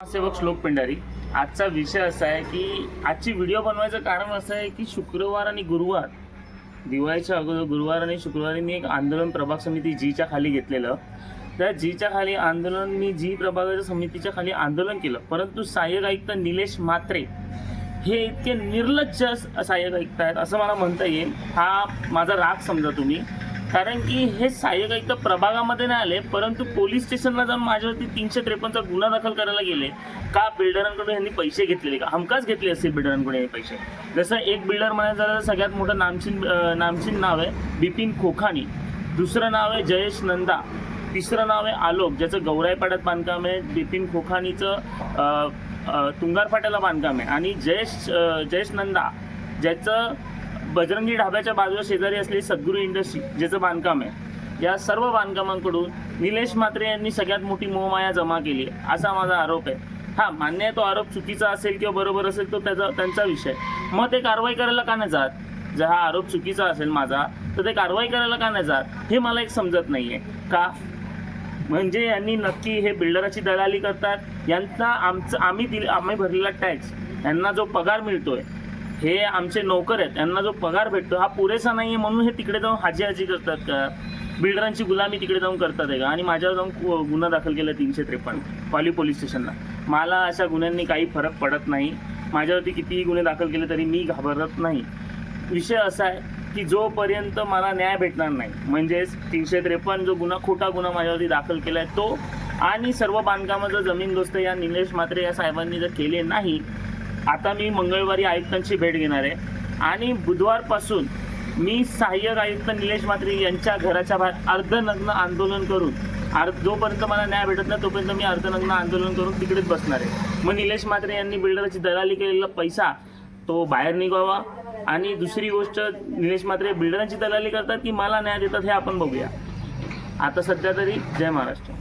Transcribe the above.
सेवक श्लोक पिंडारी आजचा विषय असा आहे की आजची व्हिडिओ बनवायचं कारण असं आहे की शुक्रवार आणि गुरुवार दिवाळीच्या अगोदर गुरुवार आणि शुक्रवारी मी एक आंदोलन प्रभाग समिती जीच्या खाली घेतलेलं. त्या जीच्या खाली आंदोलन मी जी प्रभागाच्या समितीच्या खाली आंदोलन केलं. परंतु सहाय्यक आयुक्त निलेश म्हात्रे हे इतके निर्लज्ज सहाय्यक आयुक्त आहेत असं मला म्हणता येईल. हा माझा राग समजा तुम्ही. कारण की हे सहाय्यक आयुक्त प्रभागामध्ये नाही आले परंतु पोलीस स्टेशनला जाऊन माझ्यावरती तीनशे त्रेपन्नचा गुन्हा दाखल करायला गेले. का बिल्डरांकडून यांनी पैसे घेतलेले का? हमकाच घेतले असतील बिल्डरांकडून हे पैसे. जसं एक बिल्डर म्हणायचं झालं तर सगळ्यात मोठं नामचीन नामचीन नाव आहे बिपिन खोखानी. दुसरं नाव आहे जयेश नंदा. तिसरं नाव आहे आलोक ज्याचं गौराईपाड्यात बांधकाम आहे. बिपिन खोखानीचं तुंगारपाट्याला बांधकाम आहे. आणि जयेश जयेश नंदा ज्याचं बजरंगी ढाब्याच्या बाजूला शेजारी असलेली सद्गुरू इंडस्ट्री ज्याचं बांधकाम आहे. या सर्व बांधकामांकडून निलेश म्हात्रे यांनी सगळ्यात मोठी मोहमाया जमा केली आहे असा माझा आरोप आहे. हा मान्य आहे तो आरोप चुकीचा असेल किंवा बरोबर असेल तो त्याचा त्यांचा विषय मग ते कारवाई करायला का नाही जात? जर हा आरोप चुकीचा असेल माझा तर ते कारवाई करायला का नाही जात? हे मला एक समजत नाही आहे का? म्हणजे यांनी नक्की हे बिल्डराची दलाली करतात? यांना आमचं आम्ही दिले आम्ही भरलेला टॅक्स यांना जो पगार मिळतोय हे आमचे नोकर आहेत त्यांना जो पगार भेटतो हा पुरेसा नाही आहे म्हणून हे तिकडे जाऊन हाजी हाजी करतात का? बिल्डरांची गुलामी तिकडे जाऊन करतात आहे का? आणि माझ्यावर जाऊन गुन्हा दाखल केला तीनशे त्रेपन्न पाली पोलीस स्टेशनला. मला अशा गुन्ह्यांनी काही फरक पडत नाही. माझ्यावरती कितीही गुन्हे दाखल केले तरी मी घाबरत नाही. विषय असा आहे की जोपर्यंत मला न्याय भेटणार नाही म्हणजेच तीनशे त्रेपन्न जो गुन्हा खोटा गुन्हा माझ्यावरती दाखल केला आहे तो आणि सर्व बांधकामाचं जमीन दोस्त या निलेश मात्रे या साहेबांनी जर केले नाही आता मी मंगळवारी आयुक्तांची भेट घेणार आहे. आणि बुधवारपासून मी सहाय्यक आयुक्त निलेश म्हात्रे यांच्या घराच्या बाहेर अर्धनग्न आंदोलन करून अर्ध जोपर्यंत मला न्याय भेटत नाही तोपर्यंत मी अर्धनग्न आंदोलन करून तिकडेच बसणार आहे. मग निलेश म्हात्रे यांनी बिल्डरची दलाली केलेला पैसा तो बाहेर निघावा. आणि दुसरी गोष्ट निलेश म्हात्रे बिल्डरांची दलाली करतात की मला न्याय देतात हे आपण बघूया. आता सध्या तरी जय महाराष्ट्र.